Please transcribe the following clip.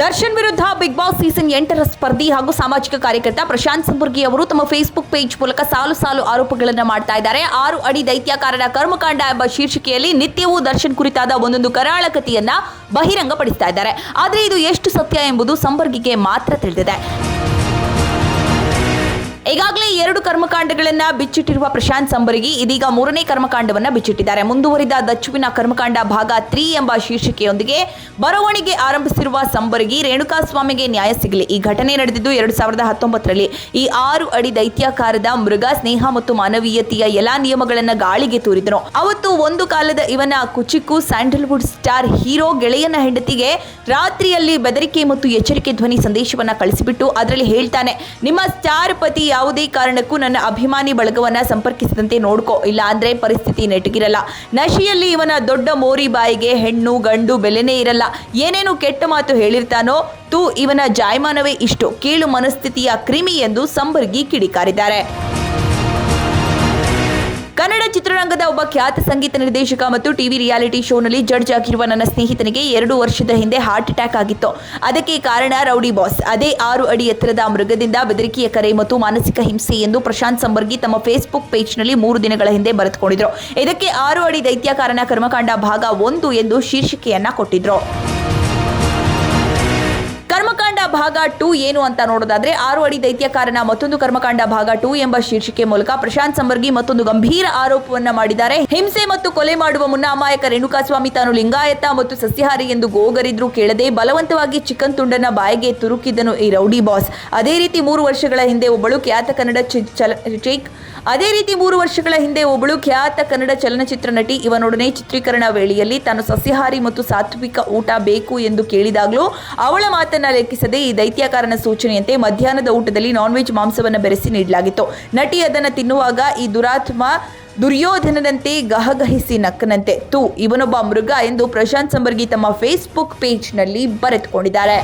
ದರ್ಶನ್ ವಿರುದ್ಧ big boss season ಎಂಟರ ಸ್ಪರ್ಧಿ ಹಾಗೂ ಸಾಮಾಜಿಕ ಕಾರ್ಯಕರ್ತ ಪ್ರಶಾಂತ್ ಸಂಬುರ್ಗಿ ಅವರು ತಮ್ಮ ಫೇಸ್ಬುಕ್ ಪೇಜ್ ಮೂಲಕ ಸಾಲು ಸಾಲು ಆರೋಪಗಳನ್ನು ಮಾಡ್ತಾ ಇದ್ದಾರೆ. ಆರು ಅಡಿ ದೈತ್ಯಾಕಾರನ ಕರ್ಮಕಾಂಡ ಎಂಬ ಶೀರ್ಷಿಕೆಯಲ್ಲಿ ನಿತ್ಯವೂ ದರ್ಶನ್ ಕುರಿತಾದ ಒಂದೊಂದು ಕರಾಳ ಕಥೆಯನ್ನ ಬಹಿರಂಗಪಡಿಸ್ತಾ ಇದ್ದಾರೆ. ಆದರೆ ಇದು ಎಷ್ಟು ಸತ್ಯ ಎಂಬುದು ಸಂಬರ್ಗಿಗೆ ಮಾತ್ರ ತಿಳಿದಿದೆ. ಈಗಾಗಲೇ ಎರಡು ಕರ್ಮಕಾಂಡಗಳನ್ನ ಬಿಚ್ಚಿಟ್ಟಿರುವ ಪ್ರಶಾಂತ್ ಸಂಬರಿಗಿ ಇದೀಗ ಮೂರನೇ ಕರ್ಮಕಾಂಡವನ್ನ ಬಿಚ್ಚಿಟ್ಟಿದ್ದಾರೆ. ಮುಂದುವರಿದ ದಚ್ಚುವಿನ ಕರ್ಮಕಾಂಡ ಭಾಗ ತ್ರೀ ಎಂಬ ಶೀರ್ಷಿಕೆಯೊಂದಿಗೆ ಬರವಣಿಗೆ ಆರಂಭಿಸಿರುವ ಸಂಬರಗಿ ರೇಣುಕಾಸ್ವಾಮಿಗೆ ನ್ಯಾಯ ಸಿಗಲಿ. ಈ ಘಟನೆ ನಡೆದಿದ್ದು ಎರಡು ಸಾವಿರದ ಹತ್ತೊಂಬತ್ತರಲ್ಲಿ ಈ ಆರು ಅಡಿ ದೈತ್ಯಾಕಾರದ ಮೃಗ ಸ್ನೇಹ ಮತ್ತು ಮಾನವೀಯತೆಯ ಎಲ್ಲಾ ನಿಯಮಗಳನ್ನ ಗಾಳಿಗೆ ತೂರಿದನು ಅವತ್ತು ಒಂದು ಕಾಲದ ಇವನ ಕುಚಿಕ್ಕು ಸ್ಯಾಂಡಲ್ವುಡ್ ಸ್ಟಾರ್ ಹೀರೋ ಗೆಳೆಯನ ಹೆಂಡತಿಗೆ ರಾತ್ರಿಯಲ್ಲಿ ಬೆದರಿಕೆ ಮತ್ತು ಎಚ್ಚರಿಕೆ ಧ್ವನಿ ಸಂದೇಶವನ್ನ ಕಳಿಸಿಬಿಟ್ಟು ಅದರಲ್ಲಿ ಹೇಳ್ತಾನೆ, ನಿಮ್ಮ ಸ್ಟಾರ್ ಪತಿ ಯಾವುದೇ ಕಾರಣಕ್ಕೂ ನನ್ನ ಅಭಿಮಾನಿ ಬಳಗವನ್ನ ಸಂಪರ್ಕಿಸದಂತೆ ನೋಡ್ಕೋ. ಇಲ್ಲ ಅಂದ್ರೆ ಪರಿಸ್ಥಿತಿ ನೆಟ್ಟಗಿರಲ್ಲ ನಶಿಯಲ್ಲಿ ಇವನ ದೊಡ್ಡ ಮೋರಿ ಬಾಯಿಗೆ ಹೆಣ್ಣು, ಗಂಡು ಬೆಲೆನೇ ಇರಲ್ಲ. ಏನೇನು ಕೆಟ್ಟ ಮಾತು ಹೇಳಿರ್ತಾನೋ, ತೂ ಇವನ ಜಾಯಮಾನವೇ ಇಷ್ಟು. ಕೀಳು ಮನಸ್ಥಿತಿಯ ಕ್ರಿಮಿ ಎಂದು ಸಂಬರ್ಗಿ ಕಿಡಿಕಾರಿದ್ದಾರೆ. ಕನ್ನಡ ಚಿತ್ರರಂಗದ ಒಬ್ಬ ಖ್ಯಾತ ಸಂಗೀತ ನಿರ್ದೇಶಕ ಮತ್ತು ಟಿವಿ ರಿಯಾಲಿಟಿ ಶೋನಲ್ಲಿ ಜಡ್ಜ್ ಆಗಿರುವ ನನ್ನ ಸ್ನೇಹಿತನಿಗೆ ಎರಡು ವರ್ಷದ ಹಿಂದೆ ಹಾರ್ಟ್ ಅಟ್ಯಾಕ್ ಆಗಿತ್ತು. ಅದಕ್ಕೆ ಕಾರಣ ರೌಡಿ ಬಾಸ್. ಅದೇ ಆರು ಅಡಿ ಎತ್ತರದ ಮೃಗದಿಂದ ಬೆದರಿಕೆಯ ಕರೆ ಮತ್ತು ಮಾನಸಿಕ ಹಿಂಸೆ ಎಂದು ಪ್ರಶಾಂತ್ ಸಂಬರ್ಗಿ ತಮ್ಮ ಫೇಸ್ಬುಕ್ ಪೇಜ್ನಲ್ಲಿ ಮೂರು ದಿನಗಳ ಹಿಂದೆ ಬರೆದುಕೊಂಡಿದ್ರು. ಇದಕ್ಕೆ ಆರು ಅಡಿ ದೈತ್ಯ ಕಾರಣ ಕರ್ಮಕಾಂಡ ಭಾಗ ಒಂದು ಎಂದು ಶೀರ್ಷಿಕೆಯನ್ನ ಕೊಟ್ಟಿದ್ರು. ಭಾಗ ಟೂ ಏನು ಅಂತ ನೋಡೋದಾದ್ರೆ ಆರು ಅಡಿ ದೈತ್ಯಕಾರನ ಮತ್ತೊಂದು ಕರ್ಮಕಾಂಡ ಭಾಗ ಟೂ ಎಂಬ ಶೀರ್ಷಿಕೆ ಮೂಲಕ ಪ್ರಶಾಂತ್ ಸಂಬರ್ಗಿ ಮತ್ತೊಂದು ಗಂಭೀರ ಆರೋಪವನ್ನ ಮಾಡಿದ್ದಾರೆ. ಹಿಂಸೆ ಮತ್ತು ಕೊಲೆ ಮಾಡುವ ಮುನ್ನ ಅಮಾಯಕ ರೇಣುಕಾಸ್ವಾಮಿ ತಾನು ಲಿಂಗಾಯತ ಮತ್ತು ಸಸ್ಯಹಾರಿ ಎಂದು ಗೋಗರಿದ್ರು ಕೇಳದೆ ಬಲವಂತವಾಗಿ ಚಿಕನ್ ತುಂಡನ್ನ ಬಾಯಿಗೆ ತುರುಕಿದ್ದನು ಈ ರೌಡಿ ಬಾಸ್. ಅದೇ ರೀತಿ ಮೂರು ವರ್ಷಗಳ ಹಿಂದೆ ಒಬ್ಬಳು ಖ್ಯಾತ ಕನ್ನಡ ಚೇಕ್ ಅದೇ ರೀತಿ ಮೂರು ವರ್ಷಗಳ ಹಿಂದೆ ಒಬ್ಬಳು ಖ್ಯಾತ ಕನ್ನಡ ಚಲನಚಿತ್ರ ನಟಿ ಇವನೊಡನೆ ಚಿತ್ರೀಕರಣ ವೇಳೆಯಲ್ಲಿ ತಾನು ಸಸ್ಯಾಹಾರಿ ಮತ್ತು ಸಾತ್ವಿಕ ಊಟ ಬೇಕು ಎಂದು ಕೇಳಿದಾಗಲೂ ಅವಳ ಮಾತನ್ನ ಲೆಕ್ಕಿಸದೆ ಈ ದೈತ್ಯಾಕಾರನ ಸೂಚನೆಯಂತೆ ಮಧ್ಯಾಹ್ನದ ಊಟದಲ್ಲಿ ನಾನ್ ವೆಜ್ ಮಾಂಸವನ್ನು ಬೆರೆಸಿ ನೀಡಲಾಗಿತ್ತು. ನಟಿ ಅದನ್ನು ತಿನ್ನುವಾಗ ಈ ದುರಾತ್ಮ ದುರ್ಯೋಧನದಂತೆ ಗಹಗಹಿಸಿ ನಕ್ಕನಂತೆ. ತೂ, ಇವನೊಬ್ಬ ಮೃಗ ಎಂದು ಪ್ರಶಾಂತ್ ಸಂಬರ್ಗಿ ತಮ್ಮ ಫೇಸ್ಬುಕ್ ಪೇಜ್ನಲ್ಲಿ ಬರೆದುಕೊಂಡಿದ್ದಾರೆ.